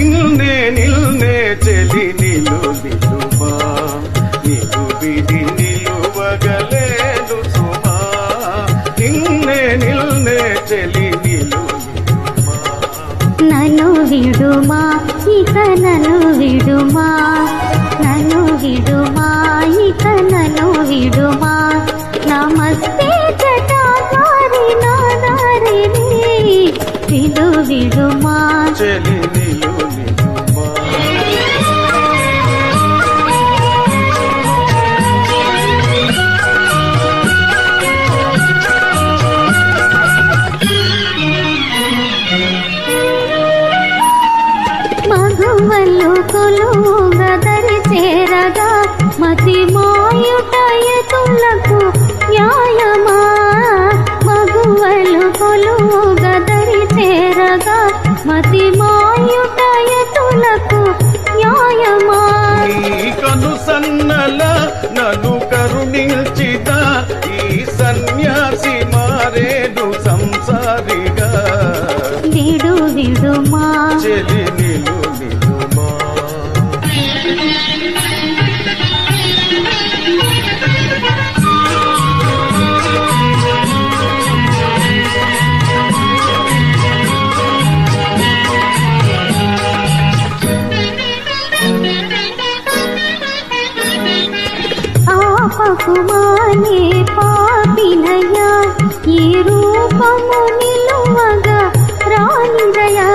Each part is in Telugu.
నిన్నే నిల్నే చెలి నిలు నిలుమా నిలు విధి నిలువగలేను సుమా. నిన్నే నిల్నే చెలి నిలు నిలుమా నన్ను విడుమా ఇక నన్ను విడుమా. నన్ను విడుమా ఇక నన్ను విడుమా. నమస్తే జటాధారి నాదారిని విడు విడుమా. మతి మాయుటయతులకు న్యాయమా? కను సన్నల నన్ను కరుణించిత ఈ సన్యాసి మారేడు సంసారిగా. విడు విడుమా? చెలి నిలు నిలుమా. ఆపకుమానే పాపినయ్యా ఈ రూపము నిలువగ రానిదయా?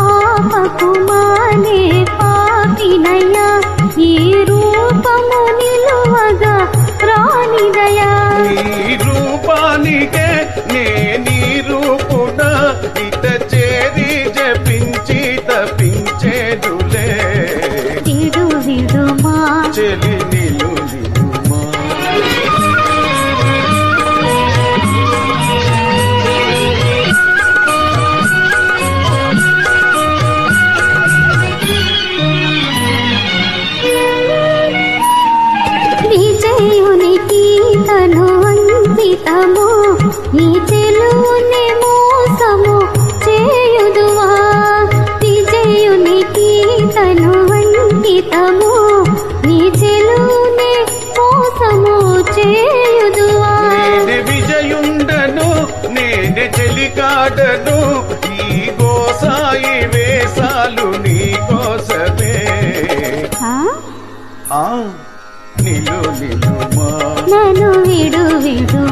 ఆపకుమానే పాపినయ్యా ఈ రూపము నిలువగ రానిదయా? చెలికాడను ఈ గోసాయి వేసాలు నీ కోసమే. ఆ? నిలు నిలుమా నన్ను విడు విడు